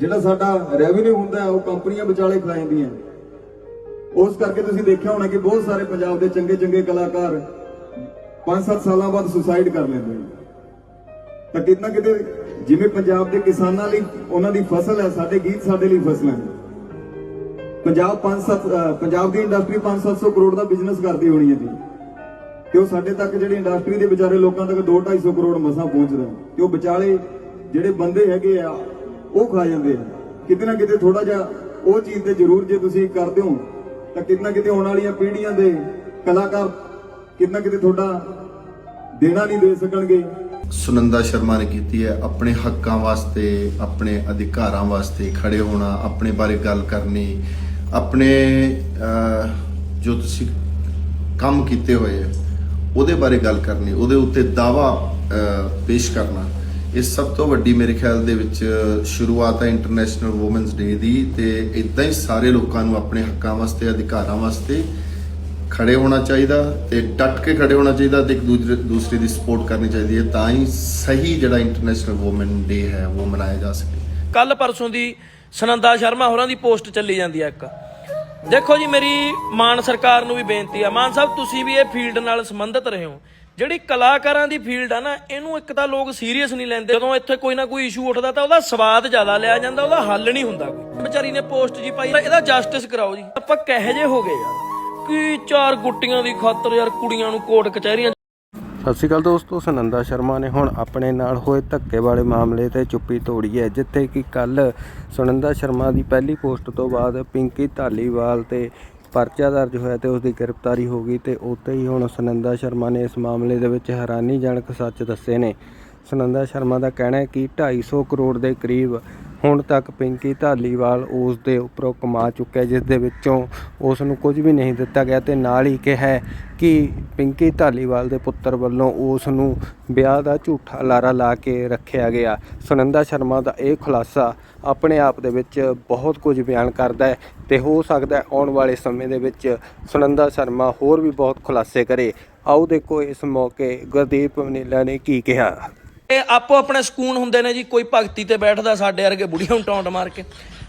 ਜਿਹੜਾ ਸਾਡਾ ਰੈਵਨਿਊ ਹੁੰਦਾ ਉਹ ਕੰਪਨੀਆਂ ਵਿਚਾਲੇ ਖਾ ਜਾਂਦੀਆਂ ਉਸ ਕਰਕੇ ਤੁਸੀਂ ਦੇਖਿਆ ਹੋਣਾ ਕਿ ਬਹੁਤ ਸਾਰੇ ਪੰਜਾਬ ਦੇ ਚੰਗੇ ਚੰਗੇ ਕਲਾਕਾਰ 5-7 ਸਾਲਾਂ ਬਾਅਦ ਸੁਸਾਈਡ ਕਰ ਲੈਂਦੇ ਨੇ। ਤਾਂ ਕਿਤੇ ਨਾ ਕਿਤੇ ਜਿਵੇਂ ਪੰਜਾਬ ਦੇ ਕਿਸਾਨਾਂ ਲਈ ਉਹਨਾਂ ਦੀ ਫਸਲ ਹੈ, ਸਾਡੇ ਗੀਤ ਸਾਡੇ ਲਈ ਫਸਲਾਂ ਹੈ ਪੰਜਾਬ 5-7 ਪੰਜਾਬ ਦੀ ਇੰਡਸਟਰੀ 5-700 ਕਰੋੜ ਦਾ ਬਿਜ਼ਨਸ ਕਰਦੀ ਹੋਣੀ ਹੈ ਜੀ। ਤੇ ਉਹ ਸਾਡੇ ਤੱਕ ਜਿਹੜੀ ਇੰਡਸਟਰੀ ਦੇ ਵਿਚਾਰੇ ਲੋਕਾਂ ਤੱਕ 2-250 ਕਰੋੜ ਮਸਾਂ ਪਹੁੰਚਦਾ ਹੈ। ਤੇ ਉਹ ਵਿਚਾਲੇ ਜਿਹੜੇ ਬੰਦੇ ਹੈਗੇ ਆ ਉਹ ਖਾ ਜਾਂਦੇ ਆ। ਕਿਤੇ ਨਾ ਕਿਤੇ ਥੋੜਾ ਜਿਹਾ ਉਹ ਚੀਜ਼ ਤੇ ਜ਼ਰੂਰ ਜੇ ਤੁਸੀਂ ਕਰਦੇ ਹੋ, ਤਾਂ ਕਿਤੇ ਨਾ ਕਿਤੇ ਆਉਣ ਵਾਲੀਆਂ ਪੀੜ੍ਹੀਆਂ ਦੇ ਕਲਾਕਾਰ ਕਿਤੇ ਨਾ ਕਿਤੇ ਤੁਹਾਡਾ ਦੇਣਾ ਨਹੀਂ ਦੇ ਸਕਣਗੇ। ਸੁਨੰਦਾ ਸ਼ਰਮਾ ਨੇ ਕੀਤੀ ਹੈ, ਆਪਣੇ ਹੱਕਾਂ ਵਾਸਤੇ, ਆਪਣੇ ਅਧਿਕਾਰਾਂ ਵਾਸਤੇ ਖੜੇ ਹੋਣਾ, ਆਪਣੇ ਬਾਰੇ ਗੱਲ ਕਰਨੀ, ਆਪਣੇ ਜੋ ਤੁਸੀਂ ਕੰਮ ਕੀਤੇ ਹੋਏ ਹੈ ਉਹਦੇ ਬਾਰੇ ਗੱਲ ਕਰਨੀ, ਉਹਦੇ ਉੱਤੇ ਦਾਵਾ ਪੇਸ਼ ਕਰਨਾ। ਇਹ ਸਭ ਤੋਂ ਵੱਡੀ ਮੇਰੇ ਖਿਆਲ ਦੇ ਵਿੱਚ ਸ਼ੁਰੂਆਤ ਹੈ ਇੰਟਰਨੈਸ਼ਨਲ ਔਮਨਸ ਡੇ ਦੀ ਤੇ ਇਦਾਂ ਹੀ ਸਾਰੇ ਲੋਕਾਂ ਨੂੰ ਆਪਣੇ ਹੱਕਾਂ ਵਾਸਤੇ, ਅਧਿਕਾਰਾਂ ਵਾਸਤੇ ਖੜੇ ਹੋਣਾ ਚਾਹੀਦਾ ਤੇ ਡਟ ਕੇ ਖੜੇ ਹੋਣਾ ਚਾਹੀਦਾ ਤੇ ਇੱਕ ਦੂਜੇ, ਦੂਸਰੇ ਦੀ ਸਪੋਰਟ ਕਰਨੀ ਚਾਹੀਦੀ ਹੈ ਤਾਂ ਹੀ ਸਹੀ ਜਿਹੜਾ ਇੰਟਰਨੈਸ਼ਨਲ ਔਮਨ ਡੇ ਹੈ ਉਹ ਮਨਾਇਆ ਜਾ ਸਕੇ। ਕੱਲ ਪਰਸੋਂ ਦੀ ਸਨੰਦਾ ਸ਼ਰਮਾ ਹੋਰਾਂ ਦੀ ਪੋਸਟ ਚੱਲੀ ਜਾਂਦੀ ਆ ਇੱਕ। ਦੇਖੋ ਜੀ ਮੇਰੀ ਮਾਨ ਸਰਕਾਰ ਨੂੰ ਵੀ ਬੇਨਤੀ ਆ। ਮਾਨ ਸਾਹਿਬ, ਤੁਸੀਂ ਵੀ ਇਹ ਫੀਲਡ ਨਾਲ ਸੰਬੰਧਿਤ ਰਹੇ ਹੋ। ਜਿਹੜੀ ਕਲਾਕਾਰਾਂ ਦੀ ਫੀਲਡ ਆ ਨਾ, ਇਹਨੂੰ ਇੱਕ ਤਾਂ ਲੋਕ ਸੀਰੀਅਸ ਨਹੀਂ ਲੈਂਦੇ। ਜਦੋਂ ਇੱਥੇ ਕੋਈ ਨਾ ਕੋਈ ਇਸ਼ੂ ਉੱਠਦਾ ਤਾਂ ਉਹਦਾ ਸਵਾਦ ਜ਼ਿਆਦਾ ਲਿਆ ਜਾਂਦਾ, ਉਹਦਾ ਹੱਲ ਨਹੀਂ ਹੁੰਦਾ ਕੋਈ। ਵਿਚਾਰੀ ਨੇ ਪੋਸਟ ਜੀ ਪਾਈ, ਇਹਦਾ ਜਸਟਿਸ ਕਰਾਓ ਜੀ। ਆਪਾਂ ਕਹੇ ਜੇ ਹੋ ਗਏ ਯਾਰ? ਕੀ ਚਾਰ ਗੁੱਟੀਆਂ ਦੀ ਖਾਤਰ ਯਾਰ ਕੁੜੀਆਂ ਨੂੰ ਕੋਰਟ ਕਚਹਿਰੀਆਂ ਸਤਿ ਸ਼੍ਰੀ ਅਕਾਲ ਦੋਸਤੋ, ਸੁਨੰਦਾ ਸ਼ਰਮਾ ਨੇ ਹੁਣ ਆਪਣੇ ਨਾਲ ਹੋਏ ਧੱਕੇ ਵਾਲੇ ਮਾਮਲੇ ਤੇ ਚੁੱਪੀ ਤੋੜੀ ਹੈ, ਜਿੱਥੇ ਕਿ ਕੱਲ ਸੁਨੰਦਾ ਸ਼ਰਮਾ ਦੀ ਪਹਿਲੀ ਪੋਸਟ ਤੋਂ ਬਾਅਦ ਪਿੰਕੀ ਧਾਲੀਵਾਲ ਤੇ ਪਰਚਾ ਦਰਜ ਹੋਇਆ ਤੇ ਉਸ ਦੀ ਗ੍ਰਿਫਤਾਰੀ ਹੋ ਗਈ ਤੇ ਉੱਤੇ ਹੀ ਹੁਣ ਸੁਨੰਦਾ ਸ਼ਰਮਾ ਨੇ ਇਸ ਮਾਮਲੇ ਦੇ ਵਿੱਚ ਹੈਰਾਨੀਜਨਕ ਸੱਚ ਦੱਸੇ ਨੇ। ਸੁਨੰਦਾ ਸ਼ਰਮਾ ਦਾ ਕਹਿਣਾ ਹੈ ਕਿ 250 ਕਰੋੜ ਦੇ ਕਰੀਬ ਹੁਣ ਤੱਕ ਪਿੰਕੀ ਧਾਲੀਵਾਲ ਉਸ ਦੇ ਉੱਪਰੋਂ ਕਮਾ ਚੁੱਕਿਆ, ਜਿਸ ਦੇ ਵਿੱਚੋਂ ਉਸ ਨੂੰ ਕੁਝ ਵੀ ਨਹੀਂ ਦਿੱਤਾ ਗਿਆ ਤੇ ਨਾਲ ਹੀ ਕਿਹਾ ਕਿ ਪਿੰਕੀ ਧਾਲੀਵਾਲ ਦੇ ਪੁੱਤਰ ਵੱਲੋਂ ਉਸ ਨੂੰ ਵਿਆਹ ਦਾ ਝੂਠਾ ਲਾਰਾ ਲਾ ਕੇ ਰੱਖਿਆ ਗਿਆ। ਸੁਨੰਦਾ ਸ਼ਰਮਾ ਦਾ ਇਹ ਖੁਲਾਸਾ ਆਪਣੇ ਆਪ ਦੇ ਵਿੱਚ ਬਹੁਤ ਕੁਝ ਬਿਆਨ ਕਰਦਾ ਹੈ ਤੇ ਹੋ ਸਕਦਾ ਆਉਣ ਵਾਲੇ ਸਮੇਂ ਦੇ ਵਿੱਚ ਸੁਨੰਦਾ ਸ਼ਰਮਾ ਹੋਰ ਵੀ ਬਹੁਤ ਖੁਲਾਸੇ ਕਰੇ। ਆਓ ਦੇਖੋ ਇਸ ਮੌਕੇ ਗੁਰਦੀਪ ਮਨੀਲਾ ਨੇ ਕੀ ਕਿਹਾ। ਇਹ ਆਪੋ ਆਪਣੇ ਸਕੂਨ ਹੁੰਦੇ ਨੇ ਜੀ, ਕੋਈ ਭਗਤੀ ਤੇ ਬੈਠਦਾ ਸਾਡੇ ਵਰਗੇ ਬੁੜੀਆਂ ਨੂੰ ਟੌਂਟ ਮਾਰ ਕੇ।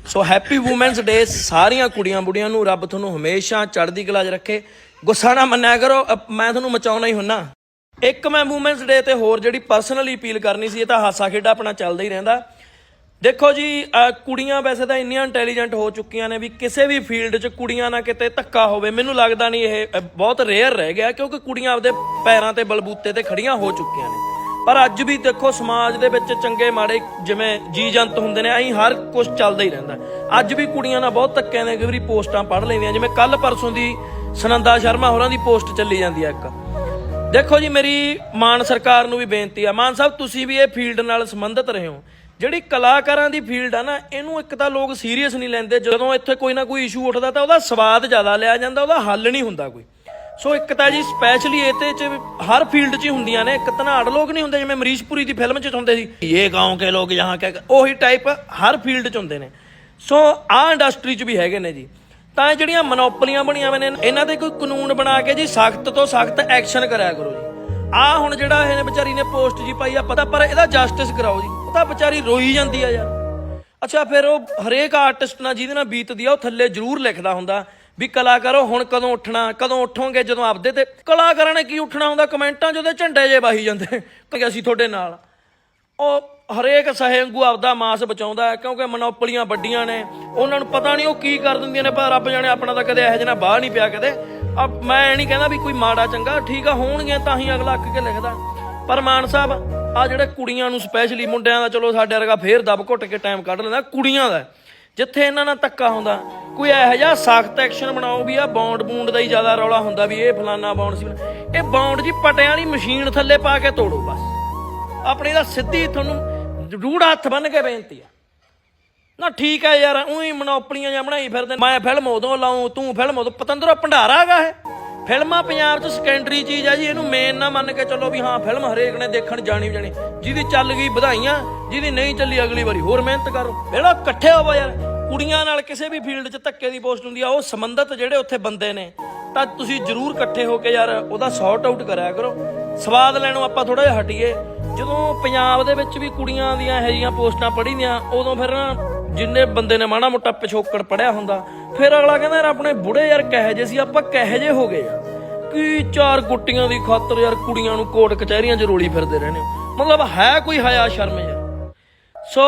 ਸੋ ਹੈਪੀ ਔਮਨਸ ਡੇ ਸਾਰੀਆਂ ਕੁੜੀਆਂ ਬੁੜੀਆਂ ਨੂੰ, ਰੱਬ ਤੁਹਾਨੂੰ ਹਮੇਸ਼ਾ ਚੜ੍ਹਦੀ ਕਲਾ 'ਚ ਰੱਖੇ। ਗੁੱਸਾ ਨਾ ਮੰਨਿਆ ਕਰੋ ਮੈਂ ਤੁਹਾਨੂੰ ਮਚਾਉਣਾ ਹੀ ਹੁੰਨਾ। ਇੱਕ ਮੈਂ ਔਮਨਸ ਡੇ ਤੇ ਹੋਰ ਜਿਹੜੀ ਪਰਸਨਲੀ ਅਪੀਲ ਕਰਨੀ ਸੀ, ਇਹ ਤਾਂ ਹਾਸਾ ਖੇਡਾ ਆਪਣਾ ਚੱਲਦਾ ਹੀ ਰਹਿੰਦਾ। ਦੇਖੋ ਜੀ ਕੁੜੀਆਂ ਵੈਸੇ ਤਾਂ ਇੰਨੀਆਂ ਇੰਟੈਲੀਜੈਂਟ ਹੋ ਚੁੱਕੀਆਂ ਨੇ ਵੀ ਕਿਸੇ ਵੀ ਫੀਲਡ 'ਚ ਕੁੜੀਆਂ ਨਾਲ ਕਿਤੇ ਧੱਕਾ ਹੋਵੇ, ਮੈਨੂੰ ਲੱਗਦਾ ਨਹੀਂ ਇਹ ਬਹੁਤ ਰੇਅਰ ਰਹਿ ਗਿਆ, ਕਿਉਂਕਿ ਕੁੜੀਆਂ ਆਪਦੇ ਪੈਰਾਂ ਤੇ ਬਲਬੂਤੇ ਤੇ ਖੜੀਆਂ ਹੋ ਚੁੱਕੀਆਂ ਨੇ। ਪਰ ਅੱਜ ਵੀ ਦੇਖੋ ਸਮਾਜ ਦੇ ਵਿੱਚ ਚੰਗੇ ਮਾੜੇ ਜਿਵੇਂ ਜੀ ਜੰਤ ਹੁੰਦੇ ਨੇ, ਐਂ ਹਰ ਕੁਝ ਚੱਲਦਾ ਹੀ ਰਹਿੰਦਾ ਅੱਜ ਵੀ ਕੁੜੀਆਂ ਨਾਲ ਬਹੁਤ ਧੱਕੇ ਨੇ ਕਈ ਪੋਸਟਾਂ ਪੜ੍ਹ ਲੈਂਦੀਆਂ, ਜਿਵੇਂ ਕੱਲ ਪਰਸੋਂ ਦੀ ਸੁਨੰਦਾ ਸ਼ਰਮਾ ਹੋਰਾਂ ਦੀ ਪੋਸਟ ਚੱਲੀ ਜਾਂਦੀ ਹੈ ਇੱਕ। ਦੇਖੋ ਜੀ, ਮੇਰੀ ਮਾਨ ਸਰਕਾਰ ਨੂੰ ਵੀ ਬੇਨਤੀ ਆ। ਮਾਨ ਸਾਹਿਬ, ਤੁਸੀਂ ਵੀ ਇਹ ਫੀਲਡ ਨਾਲ ਸੰਬੰਧਿਤ ਰਹੇ ਹੋ। ਜਿਹੜੀ ਕਲਾਕਾਰਾਂ ਦੀ ਫੀਲਡ ਆ ਨਾ, ਇਹਨੂੰ ਇੱਕ ਤਾਂ ਲੋਕ ਸੀਰੀਅਸ ਨਹੀਂ ਲੈਂਦੇ। ਜਦੋਂ ਇੱਥੇ ਕੋਈ ਨਾ ਕੋਈ ਇਸ਼ੂ ਉੱਠਦਾ ਤਾਂ ਉਹਦਾ ਸਵਾਦ ਜ਼ਿਆਦਾ ਲਿਆ ਜਾਂਦਾ, ਉਹਦਾ ਹੱਲ ਨਹੀਂ ਹੁੰਦਾ ਕੋਈ। ਸੋ ਇੱਕ ਤਾਂ ਜੀ ਸਪੈਸ਼ਲੀ ਇਹਤੇ ਚ ਹਰ ਫੀਲਡ 'ਚ ਹੀ ਹੁੰਦੀਆਂ ਨੇ ਇੱਕ ਧਨਾੜ ਲੋਕ ਨਹੀਂ ਹੁੰਦੇ ਜਿਵੇਂ ਮਰੀਸ਼ਪੁਰੀ ਦੀ ਫਿਲਮ 'ਚ ਹੁੰਦੇ ਸੀ ਇਹ گاؤں ਕੇ ਲੋਕ ਯਹਾਂ ਕੇ ਉਹੀ ਟਾਈਪ ਹਰ ਫੀਲਡ 'ਚ ਹੁੰਦੇ ਨੇ ਸੋ ਆਹ ਇੰਡਸਟਰੀ 'ਚ ਵੀ ਹੈਗੇ ਨੇ ਜੀ ਤਾਂ ਇਹ ਜਿਹੜੀਆਂ ਮਨੋਪਲੀਆਂ ਬਣੀਆਂ ਹੋਈਆਂ ਨੇ ਇਹਨਾਂ ਤੇ ਕੋਈ ਕਾਨੂੰਨ ਬਣਾ ਕੇ ਜੀ ਸਖਤ ਤੋਂ ਸਖਤ ਐਕਸ਼ਨ ਕਰਿਆ ਕਰੋ ਜੀ ਆ ਹੁਣ ਜਿਹੜਾ ਇਹਨੇ ਵਿਚਾਰੀ ਨੇ ਪੋਸਟ ਜੀ ਪਾਈ ਆ ਪਤਾ ਪਰ ਇਹਦਾ ਜਸਟਿਸ ਕਰਾਓ ਜੀ ਉਹ ਤਾਂ ਵਿਚਾਰੀ ਰੋਈ ਜਾਂਦੀ ਆ ਯਾਰ ਅੱਛਾ ਫਿਰ ਉਹ ਹਰੇਕ ਆਰਟਿਸਟ ਨਾਲ ਜਿਹਦੇ ਨਾਲ ਬੀਤਦੀ ਆ ਉਹ ਥੱਲੇ ਜ਼ਰੂਰ ਲਿਖਦਾ ਹੁੰਦਾ ਵੀ ਕਲਾਕਾਰੋ ਹੁਣ ਕਦੋਂ ਉੱਠਣਾ, ਕਦੋਂ ਉੱਠੋਗੇ ਜਦੋਂ ਆਪਦੇ ਤੇ? ਕਲਾਕਾਰਾਂ ਨੇ ਕੀ ਉੱਠਣਾ ਹੁੰਦਾ? ਕਮੈਂਟਾਂ 'ਚ ਉਹਦੇ ਝੰਡੇ ਜੇ ਵਾਹੀ ਜਾਂਦੇ। ਕਿ ਅਸੀਂ ਤੁਹਾਡੇ ਨਾਲ। ਉਹ ਹਰੇਕ ਸਹਿੰਗੂ ਆਪਦਾ ਮਾਸ ਬਚਾਉਂਦਾ ਹੈ, ਕਿਉਂਕਿ ਮਨੋਪਲੀਆਂ ਵੱਡੀਆਂ ਨੇ। ਉਹਨਾਂ ਨੂੰ ਪਤਾ ਨਹੀਂ ਉਹ ਕੀ ਕਰ ਦਿੰਦੀਆਂ ਨੇ, ਪਰ ਰੱਬ ਜਾਣੇ ਆਪਣਾ ਤਾਂ ਕਦੇ ਇਹੋ ਜਿਹਾ ਬਾਹਰ ਨਹੀਂ ਪਿਆ ਕਦੇ। ਆ ਮੈਂ ਨਹੀਂ ਕਹਿੰਦਾ ਵੀ ਕੋਈ ਮਾੜਾ ਚੰਗਾ, ਠੀਕ ਆ ਹੋਣਗੇ ਤਾਂ ਹੀ ਅਗਲਾ ਅੱਕ ਕੇ ਲਿਖਦਾ। ਪਰ ਮਾਨ ਸਾਹਿਬ ਆ ਜਿਹੜੇ ਕੁੜੀਆਂ ਨੂੰ ਸਪੈਸ਼ਲੀ ਮੁੰਡਿਆਂ ਦਾ ਚਲੋ ਸਾਡੇ ਵਰਗਾ ਫੇਰ ਦਬ ਘੁੱਟ ਕੇ ਟਾਈਮ ਕੱਢ ਲੈਂਦਾ, ਕੁੜੀਆਂ ਦਾ। ਜਿੱਥੇ ਇਹਨਾਂ ਨਾਲ ਧੱਕਾ ਹੁੰਦਾ, ਕੋਈ ਇਹੋ ਜਿਹਾ ਸਖਤ ਐਕਸ਼ਨ ਬਣਾਓ ਵੀ ਆ, ਬੌਂਡ ਬੂੰਡ ਦਾ ਹੀ ਜ਼ਿਆਦਾ ਰੌਲਾ ਹੁੰਦਾ ਵੀ ਇਹ ਫਲਾਨਾ ਬੌਂਡ ਸੀ। ਇਹ ਬੌਂਡ ਜੀ ਪਟਿਆਂ ਵਾਲੀ ਮਸ਼ੀਨ ਥੱਲੇ ਪਾ ਕੇ ਤੋੜੋ ਬਸ। ਆਪਣੀ ਦਾ ਸਿੱਧੀ ਤੁਹਾਨੂੰ ਰੂੜ ਹੱਥ ਬੰਨ ਕੇ ਬੇਨਤੀ ਆ। ਨਾ ਠੀਕ ਹੈ ਯਾਰ, ਉਹੀ ਮਨੋਪਲੀਆਂ ਜਾਂ ਬਣਾਈ ਫਿਰਦੇ ਮੈਂ ਫਿਲਮ ਉਦੋਂ ਲਾਉਂ ਤੂੰ ਫਿਲਮ ਉਦੋਂ, ਪਤੰਦਰੋਂ ਭੰਡਾਰਾ ਹੈਗਾ ਇਹ। ਫਿਲਮਾਂ ਪੰਜਾਬ 'ਚ ਸੈਕੰਡਰੀ ਚੀਜ਼ ਆ ਜੀ, ਇਹਨੂੰ ਮੇਨ ਨਾ ਮੰਨ ਕੇ ਚੱਲੋ ਵੀ ਹਾਂ, ਫਿਲਮ ਹਰੇਕ ਨੇ ਦੇਖਣ ਜਾਣੀ ਵੀ ਜਾਣੀ। ਜਿਹਦੀ ਚੱਲ ਗਈ ਵਧਾਈਆਂ, ਜਿਹਦੀ ਨਹੀਂ ਚੱਲੀ ਅਗਲੀ ਵਾਰੀ ਹੋਰ ਮਿਹਨਤ ਕਰੋ। ਜਿਹੜਾ ਇਕੱਠੇ ਹੋਵੋ ਯਾਰ। ਕੁੜੀਆਂ ਨਾਲ ਕਿਸੇ ਵੀ ਫੀਲਡ 'ਚ ਧੱਕੇ ਦੀ ਪੋਸਟ ਹੁੰਦੀ ਆ, ਉਹ ਸੰਬੰਧਤ ਜਿਹੜੇ ਉੱਥੇ ਬੰਦੇ ਨੇ, ਤਾਂ ਤੁਸੀਂ ਜਰੂਰ ਇਕੱਠੇ ਹੋ ਕੇ ਯਾਰ ਉਹਦਾ ਸੌਟ ਆਊਟ ਕਰਿਆ ਕਰੋ। ਸਵਾਦ ਲੈਣੋਂ ਆਪਾਂ ਥੋੜਾ ਜਿਹਾ ਹਟੀਏ। ਜਦੋਂ ਪੰਜਾਬ ਦੇ ਵਿੱਚ ਵੀ ਕੁੜੀਆਂ ਦੀਆਂ ਇਹੋ ਜਿਹੀਆਂ ਪੋਸਟਾਂ ਪੜ੍ਹੀਆਂ, ਉਦੋਂ ਫਿਰ ਨਾ ਜਿੰਨੇ ਬੰਦੇ ਨੇ ਮਾੜਾ ਮੋਟਾ ਪਿਛੋਕੜ ਪੜਿਆ ਹੁੰਦਾ, ਫਿਰ ਅਗਲਾ ਕਹਿੰਦਾ ਯਾਰ ਆਪਣੇ ਬੁੜੇ ਯਾਰ ਕਹੇ ਜੇ ਸੀ, ਆਪਾਂ ਕਹੇ ਜੇ ਹੋ ਗਏ ਯਾਰ ਕੀ ਚਾਰ ਗੁੱਟੀਆਂ ਦੀ ਖਾਤਰ ਯਾਰ ਕੁੜੀਆਂ ਨੂੰ ਕੋਟ ਕਚਹਿਰੀਆਂ 'ਚ ਰੋਲੀ ਫਿਰਦੇ ਰਹਿੰਦੇ ਹੋ? ਮਤਲਬ ਹੈ ਕੋਈ ਹਯਾ ਸ਼ਰਮ ਯਾਰ? ਸੋ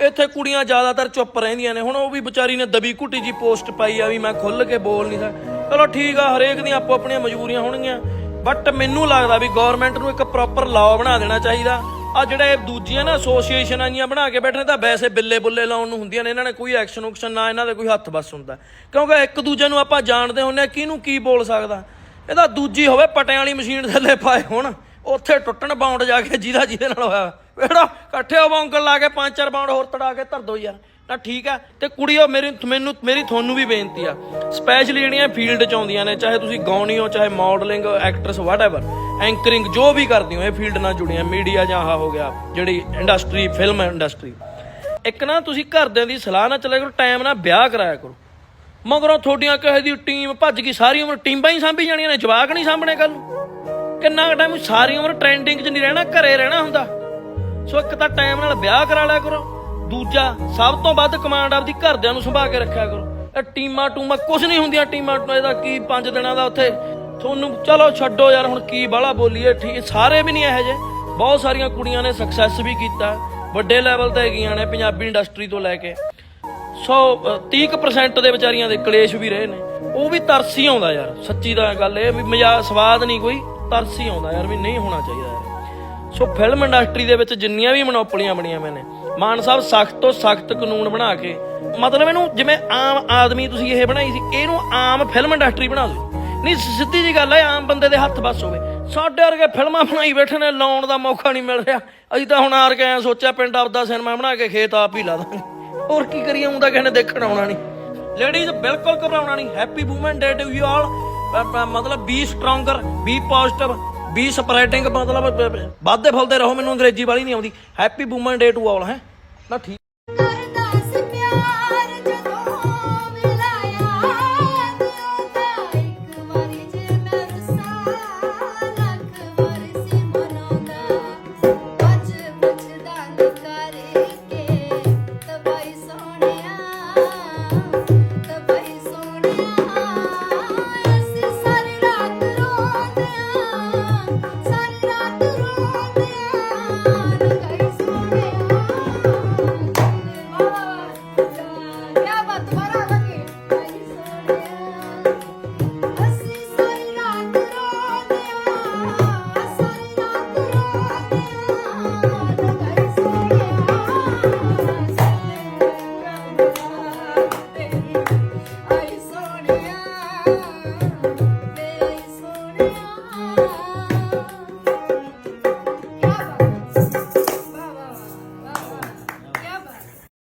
ਇੱਥੇ ਕੁੜੀਆਂ ਜ਼ਿਆਦਾਤਰ ਚੁੱਪ ਰਹਿੰਦੀਆਂ ਨੇ। ਹੁਣ ਉਹ ਵੀ ਵਿਚਾਰੀ ਨੇ ਦਬੀ ਘੁੱਟੀ ਜੀ ਪੋਸਟ ਪਾਈ ਆ ਵੀ ਮੈਂ ਖੁੱਲ ਕੇ ਬੋਲ ਨਹੀਂ ਸਕਦਾ। ਚਲੋ ਠੀਕ ਆ, ਹਰੇਕ ਦੀਆਂ ਆਪੋ ਆਪਣੀਆਂ ਮਜਬੂਰੀਆਂ ਹੋਣਗੀਆਂ। ਬਟ ਮੈਨੂੰ ਲੱਗਦਾ ਵੀ ਗਵਰਨਮੈਂਟ ਨੂੰ ਇੱਕ ਪ੍ਰੋਪਰ ਲਾਅ ਬਣਾ ਦੇਣਾ ਚਾਹੀਦਾ। ਆ ਜਿਹੜੇ ਦੂਜੀਆਂ ਨਾ ਐਸੋਸੀਏਸ਼ਨਾਂ ਜੀਆਂ ਬਣਾ ਕੇ ਬੈਠੇ ਤਾਂ ਵੈਸੇ ਬਿੱਲੇ ਬੁੱਲੇ ਲਾਉਣ ਨੂੰ ਹੁੰਦੀਆਂ ਨੇ, ਇਹਨਾਂ ਨੇ ਕੋਈ ਐਕਸ਼ਨ ਉਕਸ਼ਨ ਨਾ, ਇਹਨਾਂ ਦੇ ਕੋਈ ਹੱਥ ਬਸ ਹੁੰਦਾ। ਕਿਉਂਕਿ ਇੱਕ ਦੂਜੇ ਨੂੰ ਆਪਾਂ ਜਾਣਦੇ ਹੁੰਨੇ ਆ ਕਿਹਨੂੰ ਕੀ ਬੋਲ ਸਕਦਾ। ਇਹਦਾ ਦੂਜੀ ਹੋਵੇ ਪਟਿਆਂ ਵਾਲੀ ਮਸ਼ੀਨ ਥੱਲੇ ਪਾਏ ਹੁਣ, ਉੱਥੇ ਟੁੱਟਣ ਬਾਉਂਡ ਜਾ ਕੇ ਜਿਹਦਾ ਜਿਹਦੇ ਨਾਲ ਹੋਇਆ। ਵੇੜਾ ਇਕੱਠੇ ਹੋ ਬੌਂਕਲ ਲਾ ਕੇ ਪੰਜ ਚਾਰ ਬਾਉਂਡ ਹੋਰ ਤੜਾ ਕੇ ਧਰ ਦੋ ਯਾਰ। ਤਾਂ ਠੀਕ ਆ। ਤੇ ਕੁੜੀਓ, ਮੇਰੀ ਮੈਨੂੰ, ਮੇਰੀ ਤੁਹਾਨੂੰ ਵੀ ਬੇਨਤੀ ਆ। ਸਪੈਸ਼ਲੀ ਜਿਹੜੀਆਂ ਫੀਲਡ ਚ ਆਉਂਦੀਆਂ ਨੇ, ਚਾਹੇ ਤੁਸੀਂ ਗਾਉਣੀ ਹੋ, ਚਾਹੇ ਮਾਡਲਿੰਗ ਐਕਟਰਸ ਵਾਟਐਵਰ ਐਂਕਰਿੰਗ ਜੋ ਵੀ ਕਰਦੀ ਹੋ ਇਹ ਫੀਲਡ ਨਾਲ ਜੁੜੀਆਂ ਮੀਡੀਆ ਜਾਂ ਆਹ ਹੋ ਗਿਆ, ਜਿਹੜੀ ਇੰਡਸਟਰੀ ਫਿਲਮ ਇੰਡਸਟਰੀ ਇੱਕ ਨਾ, ਤੁਸੀਂ ਘਰਦਿਆਂ ਦੀ ਸਲਾਹ ਨਾਲ ਚੱਲਿਆ ਕਰੋ ਟਾਈਮ ਨਾਲ ਵਿਆਹ ਕਰਾਇਆ ਕਰੋ। ਮਗਰੋਂ ਤੁਹਾਡੀਆਂ ਕਿਸੇ ਦੀ ਟੀਮ ਭੱਜ ਗਈ, ਸਾਰੀ ਉਮਰ ਟੀਮਾਂ ਹੀ ਸਾਂਭੀ ਜਾਣੀਆਂ ਨੇ, ਜਵਾਕ ਨਹੀਂ ਸਾਂਭਣੇ ਕੱਲ ਨੂੰ। ਕਿੰਨਾ ਟਾਈਮ ਸਾਰੀ ਉਮਰ ਟ੍ਰੈਂਡਿੰਗ 'ਚ ਨਹੀਂ ਰਹਿਣਾ, ਘਰੇ ਰਹਿਣਾ ਹੁੰਦਾ। ਸੋ ਇੱਕ ਤਾਂ ਟਾਈਮ ਨਾਲ ਵਿਆਹ ਕਰਾ ਲਿਆ ਕਰੋ। ਦੂਜਾ ਸਭ ਤੋਂ ਵੱਧ ਕਮਾਂਡ ਆਪਦੀ ਘਰਦਿਆਂ ਨੂੰ ਸੰਭਾਲ ਕੇ ਰੱਖਿਆ ਕਰੋ। ਇਹ ਟੀਮਾਂ ਟੂਮਾਂ ਕੁਝ ਨਹੀਂ ਹੁੰਦੀਆਂ ਟੀਮਾਂ ਟੂਮਾਂ ਇਹਦਾ ਕੀ ਪੰਜ ਦਿਨਾਂ ਦਾ ਉੱਥੇ। ਤੁਹਾਨੂੰ ਚਲੋ ਛੱਡੋ ਯਾਰ ਹੁਣ ਕੀ ਬਾਹਲਾ ਬੋਲੀਏ ਠੀਕ ਸਾਰੇ ਵੀ ਨਹੀਂ ਇਹੋ ਜਿਹੇ। ਬਹੁਤ ਸਾਰੀਆਂ ਕੁੜੀਆਂ ਨੇ ਸਕਸੈਸ ਵੀ ਕੀਤਾ। ਵੱਡੇ ਲੈਵਲ ਤੇ ਹੈਗੀਆਂ ਨੇ ਪੰਜਾਬੀ ਇੰਡਸਟਰੀ ਤੋਂ ਲੈ ਕੇ। ਸੋ ਅ, 30% ਦੇ ਵਿਚਾਰੀਆਂ ਦੇ ਕਲੇਸ਼ ਵੀ ਰਹੇ ਨੇ। ਉਹ ਵੀ ਤਰਸੀ ਆਉਂਦਾ ਯਾਰ ਸੱਚੀ ਦਾ ਗੱਲ ਇਹ ਵੀ ਮਜ਼ਾ ਸਵਾਦ ਨਹੀਂ ਕੋਈ ਤਰਸੀ ਆਉਂਦਾ ਯਾਰ ਵੀ ਨਹੀਂ ਹੋਣਾ ਚਾਹੀਦਾ। ਸੋ ਫਿਲਮ ਇੰਡਸਟਰੀ ਦੇ ਵਿੱਚ ਜਿੰਨੀਆਂ ਵੀ ਮਨੋਪਲੀਆਂ ਬਣੀਆਂ ਹੋਈਆਂ ਮਾਨ ਸਾਹਿਬ ਸਖਤ ਤੋਂ ਸਖਤ ਕਾਨੂੰਨ ਬਣਾ ਕੇ, ਮਤਲਬ ਇਹਨੂੰ ਜਿਵੇਂ ਆਮ ਆਦਮੀ ਤੁਸੀਂ ਇਹ ਬਣਾਈ ਸੀ, ਇਹਨੂੰ ਆਮ ਫਿਲਮ ਇੰਡਸਟਰੀ ਬਣਾ ਦਿਓ। ਨਹੀਂ ਸਿੱਧੀ ਜੀ ਗੱਲ ਹੈ, ਆਮ ਬੰਦੇ ਦੇ ਹੱਥ ਬਸ ਹੋਵੇ। ਸਾਡੇ ਵਰਗੇ ਫਿਲਮਾਂ ਬਣਾਈ ਬੈਠੇ ਨੇ, ਲਾਉਣ ਦਾ ਮੌਕਾ ਨਹੀਂ ਮਿਲ ਰਿਹਾ। ਅਸੀਂ ਤਾਂ ਹੁਣ ਆਰ ਕੇ ਆਏ ਸੋਚਿਆ, ਪਿੰਡ ਆਪਦਾ ਸਿਨੇਮਾ ਬਣਾ ਕੇ ਖੇਤ ਆਪ ਹੀ ਲਾ ਦਾਂਗੇ। ਹੋਰ ਕੀ ਕਰੀਏ ਹੁੰਦਾ ਕਿਸੇ ਨੇ ਦੇਖਣ ਆਉਣਾ ਨਹੀਂ। ਲੇਡੀਜ਼ ਬਿਲਕੁਲ ਘਬਰਾਉਣਾ ਨਹੀਂ। Happy women day to you all ਮਤਲਬ ਬੀ ਸਟਰੋਂਗਰ ਬੀ ਪੋਜ਼ਿਟਿਵ ਵੀ ਸਪਰੈਡਿੰਗ ਮਤਲਬ ਵੱਧਦੇ ਫੁੱਲਦੇ ਰਹੋ, ਮੈਨੂੰ ਅੰਗਰੇਜ਼ੀ ਵਾਲੀ ਨਹੀਂ ਆਉਂਦੀ। Happy women day to all ਹੈ? ਨਾ ਠੀਕ।